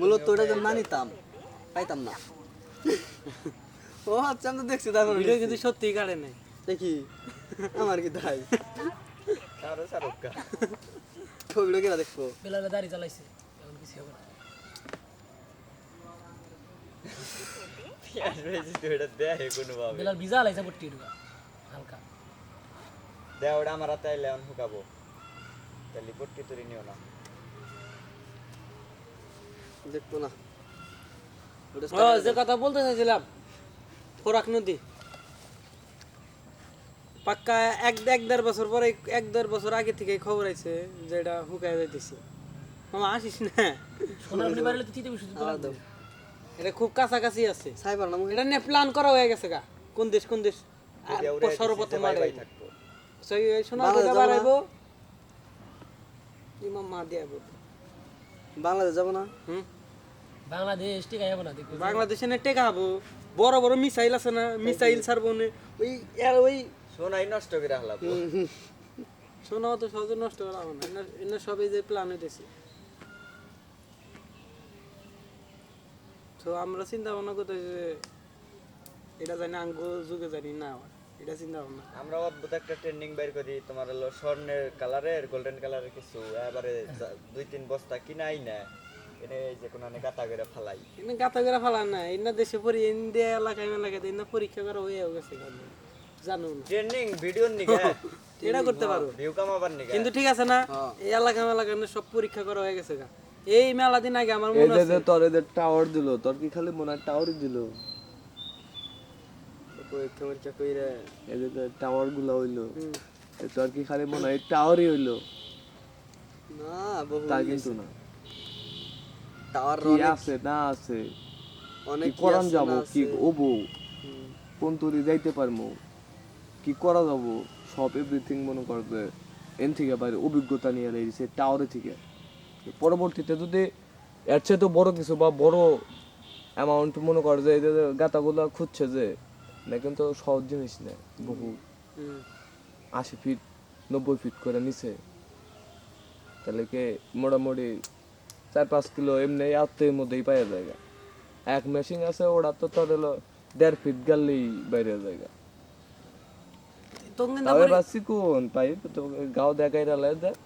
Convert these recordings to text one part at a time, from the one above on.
মূলত ওটা না নিতাম পাইতাম না। ও আচ্ছা আমি তো দেখছি তারপর ভিডিও কিন্তু সত্যিই কাটে নাই। দেখি আমার কি তাই কারও কেনা দেখব? বেলালে দাড়ি চালাইছে এখন কিছু হবে না। পেঁয়াজ ভেজে তো এটা দেয় কোনোভাবে। বেলাল ভিজা লাইছে বটি ঢুকা হালকা। দেয় ওটা আমার হাতে আইলে এখন হুকাবো তাহলে পট্টি তুলি নিও না। দেখব না। যে কথা বলতে চাইছিলাম ফোরাক নদী। পাক্কা এক এক দেড় বছর পরে এক দেড় বছর আগে থেকে খবর আছে যে এটা হুকায় যাইতেছে। মামা আসিস না। এটা খুব কাছাকাছি আছে। সাইবার না এটা নিয়ে প্ল্যান করা হয়ে গেছে গা। কোন দেশ কোন দেশ? সর্বপ্রথম বাই বাই বাড়াইবো। থাকব। সেই সোনা বাংলাদেশ যাব না? বাড়াইবো। ইমাম মা দিয়ে বাংলাদেশ যাব না? হুম? বাংলাদেশ ঠিক আছে না দেখো। বাংলাদেশে না টেকা হব। বড় বড় মিসাইল আছে না মিসাইল ছাড়বো না। ওই ওই সোনাই নষ্ট করে রাখলাম সোনা অত সহজে নষ্ট করা হবে না। এনার- এনার সবই যে প্ল্যান হইতেছে তো আমরা চিন্তা ভাবনা করতেছি যে এটা জানি আঙ্গ যুগে জানি না আমার এটা চিন্তা ভাবনা। আমরা অদ্ভুত একটা ট্রেন্ডিং বের করি তোমার হলো স্বর্ণের কালারের গোল্ডেন কালারের কিছু। এবারে দুই তিন বস্তা কিনাই না। এনে এই যে কোনো গাতা করে ফালাই। এনে গাতা করে ফেলা না এনে দেশে পরি ইন্ডিয়া এলাকায় এলাকায় এনে পরীক্ষা করা হয়ে গেছে এখানে। ট্রেন্ডিং ভিডিওর নিগে। এটা করতে পারো। ভিউ কামাবার নিগে। কিন্তু ঠিক আছে না এই এলাকা মেলাকা সব পরীক্ষা করা হয়ে গেছে গা। এই মেলা দিন আগে আমার মনে আছে তোর এদের টাওয়ার দিল তোর কি খালি মনে হয় টাওয়ারই দিল? পরীক্ষা মরীক্ষা কইরে এদের টাওয়ারগুলো হইল তোর কি খালি মনে হয় টাওয়ারই হইল? না বহু তা কিন্তু না। টাওয়ার কি আছে না আছে? অনেক করান যাব? কি। ওবো কোন তুরি যাইতে পারব? কি করা যাব? সব এভরিথিং মনে করবে এন থেকে বাইরে অভিজ্ঞতা নিয়ে রয়েছে টাওয়ারে থেকে। পরবর্তীতে যদি এর চেয়ে তো বড় কিছু বা বড় অ্যামাউন্ট মনে করে যে যে গাতাগুলো খুঁজছে যে না কিন্তু সহজ জিনিস না বহু। আশি ফিট নব্বই ফিট করে নিছে। তাহলে কি মোটামুটি চার পাঁচ কিলো এমনি আত্মের মধ্যেই পাওয়া যায় এক মেশিন আছে ওরা তো তোর হলো দেড় ফিট গেলেই বাইরে যায় তবে বা চিকুন পাইপ তো গাও দেখাই রেলায় দেয়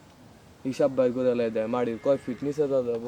হিসাব বাই করে রেলায় দেয় মাড়ির কয় ফিট নিচে যাব।